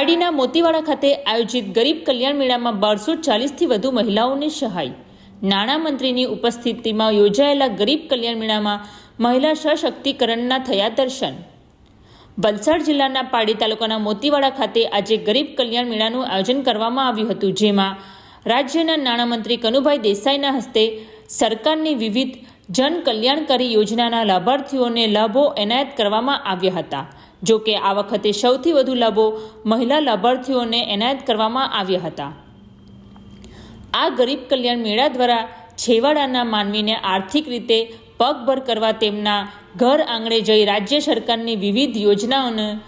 પારડીના મોતીવાડા ખાતે આયોજિત ગરીબ કલ્યાણ મેળામાં બારસો ચાલીસથી વધુ મહિલાઓને સહાય. નાણામંત્રીની ઉપસ્થિતિમાં યોજાયેલા ગરીબ કલ્યાણ મેળામાં મહિલા સશક્તિકરણના થયા દર્શન. વલસાડ જિલ્લાના પાડી તાલુકાના મોતીવાડા ખાતે આજે ગરીબ કલ્યાણ મેળાનું આયોજન કરવામાં આવ્યું હતું, જેમાં રાજ્યના નાણામંત્રી કનુભાઈ દેસાઈના હસ્તે સરકારની વિવિધ જન કલ્યાણકારી યોજનાના લાભાર્થીઓને લાભો એનાયત કરવામાં આવ્યા હતા. જો કે આ વખતે સૌથી વધુ લાભો મહિલા લાભાર્થીઓને એનાયત કરવામાં આવ્યા હતા. આ ગરીબ કલ્યાણ મેળા દ્વારા છેવાડાના માનવીને આર્થિક રીતે પગભર કરવા તેમના ઘર આંગણે જઈ રાજ્ય સરકારની વિવિધ યોજનાઓને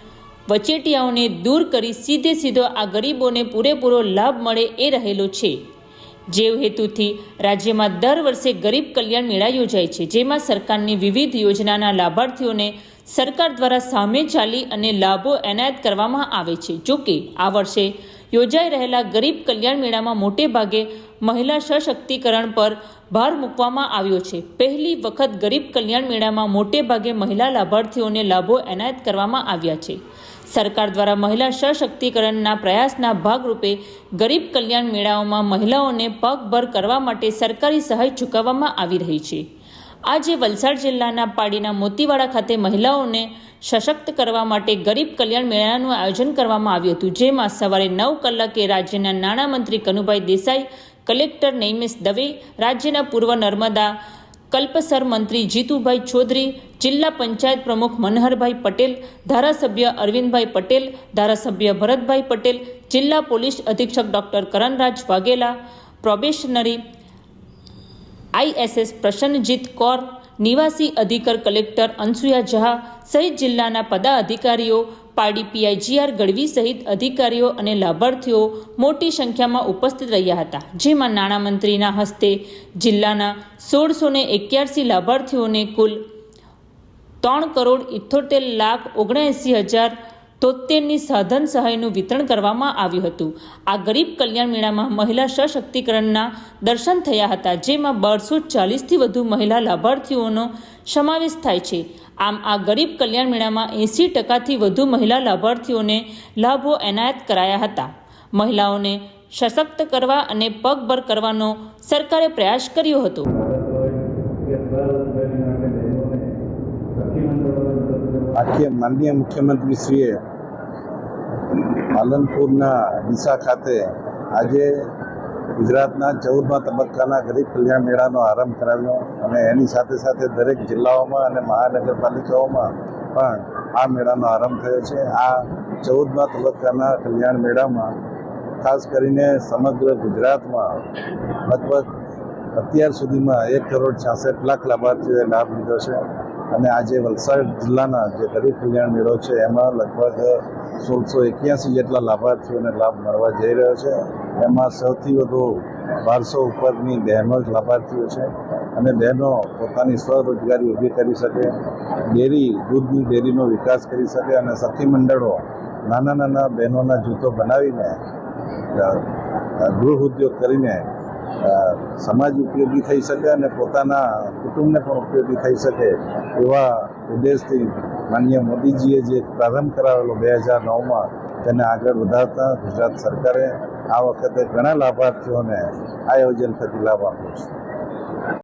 વચેટિયાઓને દૂર કરી સીધે સીધો આ ગરીબોને પૂરેપૂરો લાભ મળે એ રહેલો છે. જેવ હેતુથી રાજ્યમાં દર વર્ષે ગરીબ કલ્યાણ મેળા યોજાય છે. જેમાં સરકારની વિવિધ યોજનાના લાભાર્થીઓને સરકાર દ્વારા સામે ચાલી અને લાભો એનાયત કરવામાં આવે છે. જોકે આ વર્ષે યોજાઈ રહેલા ગરીબ કલ્યાણ મેળામાં મોટે ભાગે મહિલા સશક્તિકરણ પર ભાર મૂકવામાં આવ્યો છે. પહેલી વખત ગરીબ કલ્યાણ મેળામાં મોટે ભાગે મહિલા લાભાર્થીઓને લાભો એનાયત કરવામાં આવ્યા છે. સરકાર દ્વારા મહિલા સશક્તિકરણના પ્રયાસના ભાગરૂપે ગરીબ કલ્યાણ મેળાઓમાં મહિલાઓને પગભર કરવા માટે સરકારી સહાય ચૂકવવામાં આવી રહી છે. આજે વલસાડ જિલ્લાના પાડીના મોતીવાડા ખાતે મહિલાઓને સશક્ત કરવા માટે ગરીબ કલ્યાણ મેળાનું આયોજન કરવામાં આવ્યું હતું, જેમાં સવારે નવ કલાકે રાજ્યના નાણામંત્રી કનુભાઈ દેસાઈ, કલેક્ટર નૈમેશ દવે, રાજ્યના પૂર્વ નર્મદા કલ્પસર મંત્રી જીતુભાઈ ચૌધરી, જિલ્લા પંચાયત પ્રમુખ મનહરભાઈ પટેલ, ધારાસભ્ય અરવિંદભાઈ પટેલ, ધારાસભ્ય ભરતભાઈ પટેલ, જિલ્લા પોલીસ અધિક્ષક doctor Karanraj Vaghela, probationary ISS Prasannajit Kaur, નિવાસી અધિકર કલેક્ટર અનસુયા ઝા સહિત જિલ્લાના પદાધિકારીઓ પારડી પીઆઈ જીઆર ગઢવી સહિત અધિકારીઓ અને લાભાર્થીઓ મોટી સંખ્યામાં ઉપસ્થિત રહ્યા હતા. જેમાં નાણામંત્રીના હસ્તે જિલ્લાના સોળસો ને એક્યાસી લાભાર્થીઓને કુલ ત્રણ કરોડ ઇથોતેર લાખ ઓગણએંસી હજાર તોતેરની સાધન સહાયનું વિતરણ કરવામાં આવ્યું હતું. આ ગરીબ કલ્યાણ મેળામાં મહિલા સશક્તિકરણના દર્શન થયા હતા, જેમાં બારસો ચાલીસથી વધુ મહિલા લાભાર્થીઓનો સમાવેશ થાય છે. આમ, આ ગરીબ કલ્યાણ મેળામાં એંસી ટકાથી વધુ મહિલા લાભાર્થીઓને લાભો એનાયત કરાયા હતા. મહિલાઓને સશક્ત કરવા અને પગભર કરવાનો સરકારે પ્રયાસ કર્યો હતો. આખી માનનીય મુખ્યમંત્રીશ્રીએ પાલનપુરના ડીસા ખાતે આજે ગુજરાતના ચૌદમા તબક્કાના ગરીબ કલ્યાણ મેળાનો આરંભ કરાવ્યો અને એની સાથે સાથે દરેક જિલ્લાઓમાં અને મહાનગરપાલિકાઓમાં પણ આ મેળાનો આરંભ થયો છે. આ ચૌદમા તબક્કાના કલ્યાણ મેળામાં ખાસ કરીને સમગ્ર ગુજરાતમાં લગભગ અત્યાર સુધીમાં એક કરોડ છાસઠ લાખ લાભાર્થીઓએ લાભ લીધો છે. અને આજે વલસાડ જિલ્લાના જે ગરીબ કલ્યાણ મેળો છે, એમાં લગભગ સોળસો એક્યાસી જેટલા લાભાર્થીઓને લાભ મળવા જઈ રહ્યો છે. એમાં સૌથી વધુ બારસો ઉપરની બહેનો જ લાભાર્થીઓ છે અને બહેનો પોતાની સ્વરોજગારી ઊભી કરી શકે, ડેરી, દૂધની ડેરીનો વિકાસ કરી શકે અને સખી મંડળો નાના નાના બહેનોના જૂથો બનાવીને ગૃહ ઉદ્યોગ કરીને સમાજ ઉપયોગી થઈ શકે અને પોતાના કુટુંબને પણ ઉપયોગી થઈ શકે એવા ઉદ્દેશથી માનનીય મોદીજીએ જે પ્રારંભ કરાવેલો બે હજાર નવમાં તેને આગળ વધારતા ગુજરાત સરકારે આ વખતે ઘણા લાભાર્થીઓને આ યોજન થકી લાભ આપ્યો છે.